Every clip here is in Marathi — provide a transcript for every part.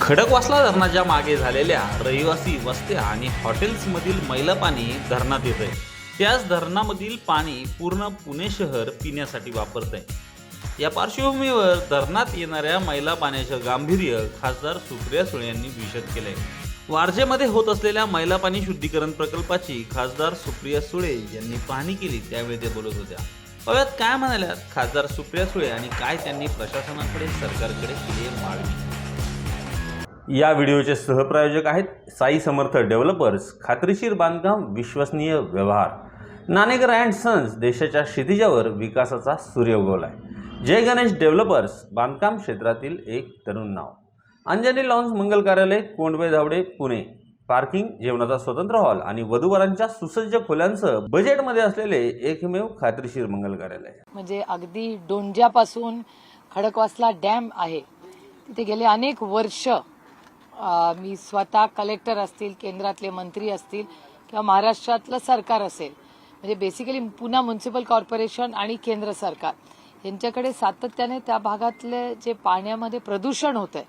खडकवासला धरणाच्या मागे झालेल्या रहिवासी वस्त्या आणि हॉटेल्समधील मैला पाणी धरणात येत आहे त्याच धरणामधील पाणी पूर्ण पुणे शहर पिण्यासाठी वापरत आहे या पार्श्वभूमीवर धरणात येणाऱ्या मैला पाण्याचं गांभीर्य खासदार सुप्रिया सुळे यांनी विशद आहे वारजेमध्ये होत असलेल्या मैला पाणी शुद्धीकरण प्रकल्पाची खासदार सुप्रिया सुळे यांनी पाहणी केली त्यावेळी ते बोलत होत्या. अव्यात काय म्हणाल्यात? खासदार सुप्रिया सुळे आणि काय त्यांनी प्रशासनाकडे सरकारकडे केली मागणी? या व्हिडिओचे सहप्रायोजक आहेत साई समर्थ डेव्हलपर्स खात्रीशीर बांधकाम विश्वसनीय व्यवहार. नाणेकर अँड सन्स देशाच्या क्षितिजावर विकासाचा सूर्य आहे. जय गणेश डेव्हलपर्स बांधकाम क्षेत्रातील एक तरुण नाव. अंजनी लॉन्स मंगल कार्यालय कोंडवे धावडे पुणे. पार्किंग जेवणाचा स्वतंत्र हॉल आणि वधूवरांच्या सुसज्ज खोल्यांसह बजेटमध्ये असलेले एकमेव खात्रीशीर मंगल कार्यालय. म्हणजे अगदी डोंज्यापासून खडकवासला डॅम आहे. तिथे गेले अनेक वर्ष मी स्वतः कलेक्टर असतील केंद्रातले मंत्री असतील किंवा महाराष्ट्रातलं सरकार असेल म्हणजे बेसिकली पुन्हा म्युन्सिपल कॉर्पोरेशन आणि केंद्र सरकार यांच्याकडे सातत्याने त्या भागातले जे पाण्यामध्ये प्रदूषण होत आहे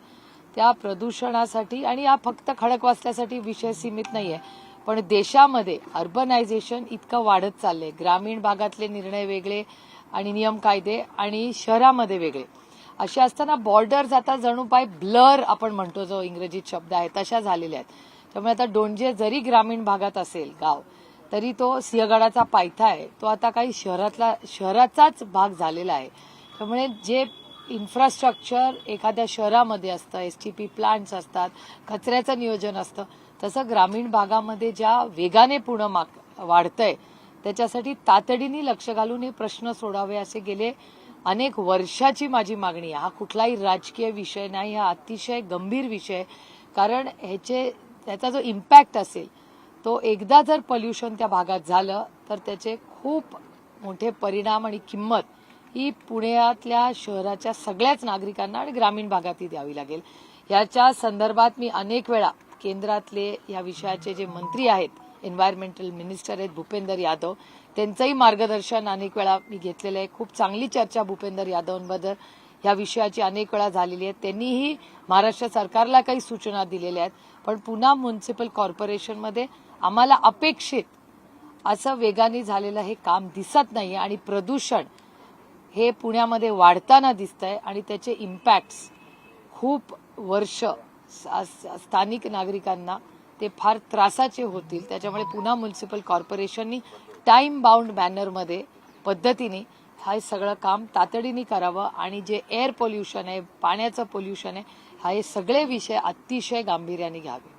त्या प्रदूषणासाठी आणि हा फक्त खडकवासल्यासाठी विषय सीमित नाही आहे पण देशामध्ये अर्बनायझेशन इतकं वाढत चाललंय ग्रामीण भागातले निर्णय वेगळे आणि नियम कायदे आणि शहरामध्ये वेगळे. अशी असताना बॉर्डर्स आता जणू पाय ब्लर आपण म्हणतो जो इंग्रजीत शब्द आहे तशा झालेल्या आहेत. त्यामुळे आता डोंजे जरी ग्रामीण भागात असेल गाव तरी तो सिंहगडाचा पायथा आहे. तो आता काही शहरातला शहराचाच भाग झालेला आहे. त्यामुळे जे इन्फ्रास्ट्रक्चर एखाद्या शहरामध्ये असतं एस टी पी प्लांट्स असतात कचऱ्याचं नियोजन असतं तसं ग्रामीण भागामध्ये ज्या वेगाने पुणं माग वाढतंय त्याच्यासाठी तातडीने लक्ष घालून हे प्रश्न सोडावे असे गेले अनेक वर्षाची माझी मागणी आहे. हा कुठलाही राजकीय विषय नाही हा अतिशय गंभीर विषय कारण ह्याचे त्याचा जो इम्पॅक्ट असेल तो एकदा जर पल्युशन त्या भागात झालं तर त्याचे खूप मोठे परिणाम आणि किंमत ही पुण्यातल्या शहराच्या सगळ्याच नागरिकांना आणि ग्रामीण भागातही द्यावी लागेल. याच्या संदर्भात मी अनेक वेळा केंद्रातले या विषयाचे जे मंत्री आहेत एन्व्हायरमेंटल मिनिस्टर आहेत भूपेंदर यादव. त्यांचंही मार्गदर्शन अनेक वेळा मी घेतलेलं आहे. खूप चांगली चर्चा भूपेंदर यादवांबद्दल. या विषयाची अनेक वेळा झालेली आहे त्यांनीही महाराष्ट्र सरकारला काही सूचना दिलेल्या आहेत. पण पुन्हा म्युन्सिपल कॉर्पोरेशनमध्ये आम्हाला अपेक्षित असं वेगाने झालेलं हे काम दिसत नाही आणि प्रदूषण हे पुण्यामध्ये वाढताना दिसतंय आणि त्याचे इम्पॅक्ट्स खूप वर्ष स्थानिक नागरिकांना ते फार त्रासाचे होतील. त्याच्यामुळे पुन्हा म्युन्सिपल कॉर्पोरेशननी टाईम बाउंड बॅनरमध्ये पद्धतीने हे सगळं काम तातडीने करावं आणि जे एअर पोल्युशन आहे पाण्याचं पोल्युशन आहे हा हे सगळे विषय अतिशय गांभीर्याने घ्यावे.